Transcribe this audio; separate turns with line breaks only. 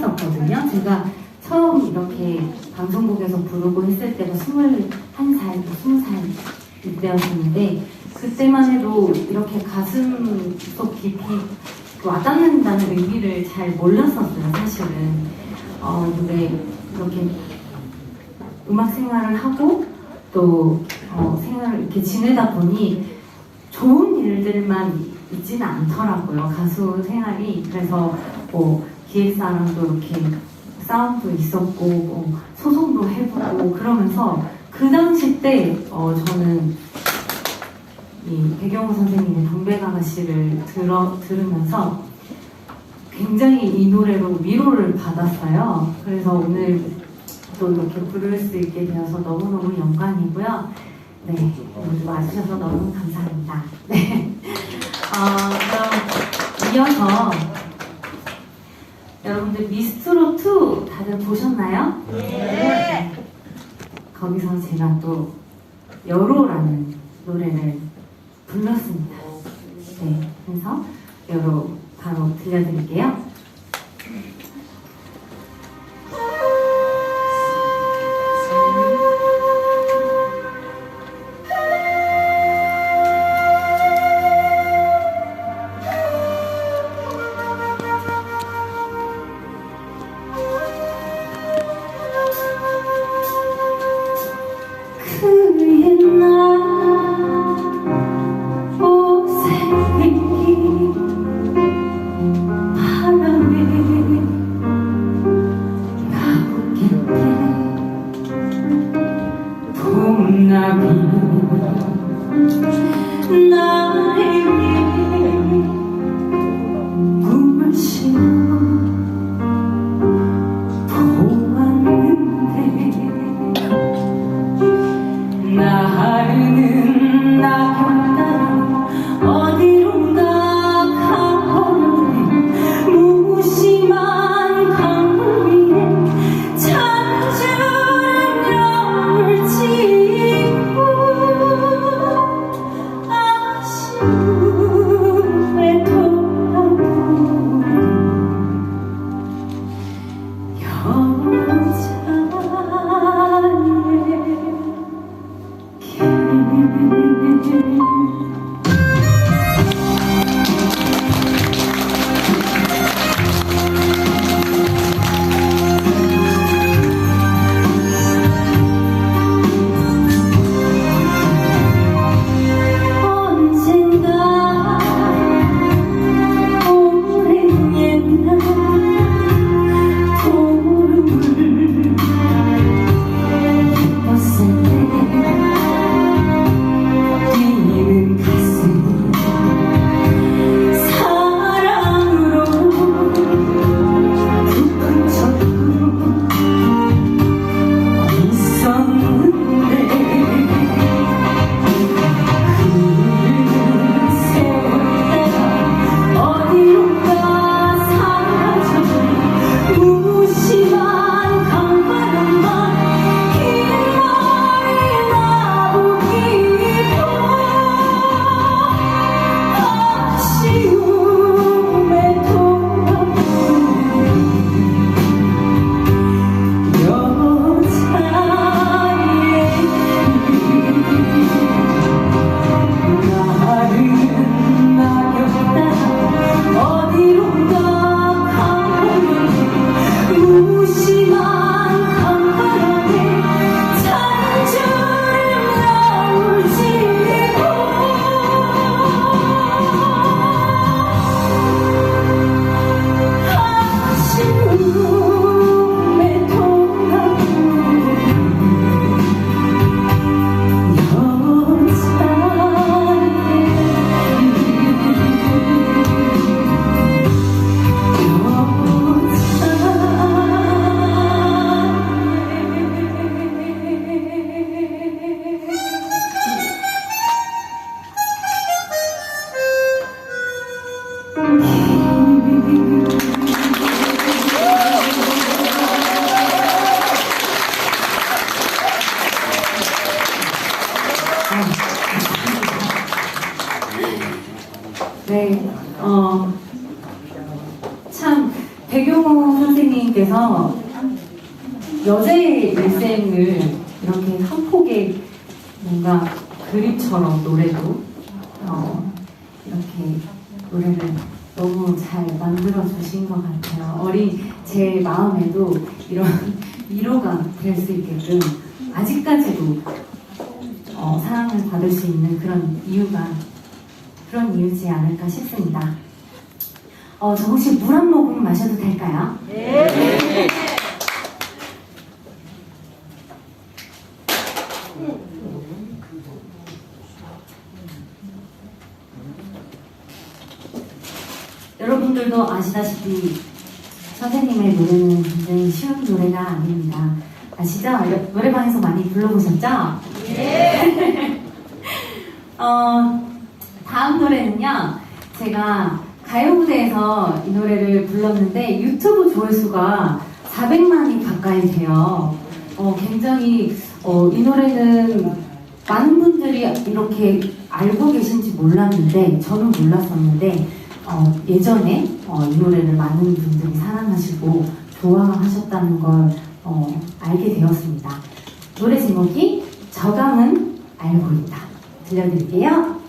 몰랐었거든요. 제가 처음 이렇게 방송국에서 부르고 했을 때가 21살, 20살 이때였는데 그때만 해도 이렇게 가슴 속 깊이 와닿는다는 의미를 잘 몰랐었어요, 사실은. 어, 근데 이렇게 음악 생활을 하고 또 어, 생활을 이렇게 지내다 보니 좋은 일들만 있지는 않더라고요. 가수 생활이. 그래서 뭐 기획사랑도 이렇게 싸움도 있었고 뭐 소송도 해보고 그러면서 그 당시 때 어, 저는 이 배경호 선생님의 동백아가씨를 들어, 들으면서 굉장히 이 노래로 위로를 받았어요. 그래서 오늘 또 이렇게 부를 수 있게 되어서 너무너무 영광이고요. 네, 오늘 와주셔서 너무 감사합니다. 네. 어, 그럼 이어서 여러분들 미스트롯2 다들 보셨나요? 네. 거기서 제가 또 여로라는 노래를 불렀습니다. 네, 그래서 여로 바로 들려드릴게요. Oh. 정우님께서 여자의 일생을 이렇게 한 폭의 뭔가 그림처럼 노래도 어, 이렇게 노래를 너무 잘 만들어 주신 것 같아요. 어린 제 마음에도 이런 위로가 될 수 있게끔 아직까지도 어, 사랑을 받을 수 있는 그런 이유가 그런 이유지 않을까 싶습니다. 어, 저 혹시 물 한 모금 마셔도 될까요? 아시다시피 선생님의 노래는 굉장히 쉬운 노래가 아닙니다. 아시죠? 여- 노래방에서 많이 불러보셨죠? 네. 어, 다음 노래는요. 제가 가요 무대에서 이 노래를 불렀는데 유튜브 조회수가 400만이 가까이 돼요. 어, 굉장히 어, 이 노래는 많은 분들이 이렇게 알고 계신지 몰랐는데 저는 몰랐었는데 어, 예전에 어, 이 노래를 많은 분들이 사랑하시고 좋아하셨다는 걸 어, 알게 되었습니다. 노래 제목이 저감은 알고 있다. 들려드릴게요.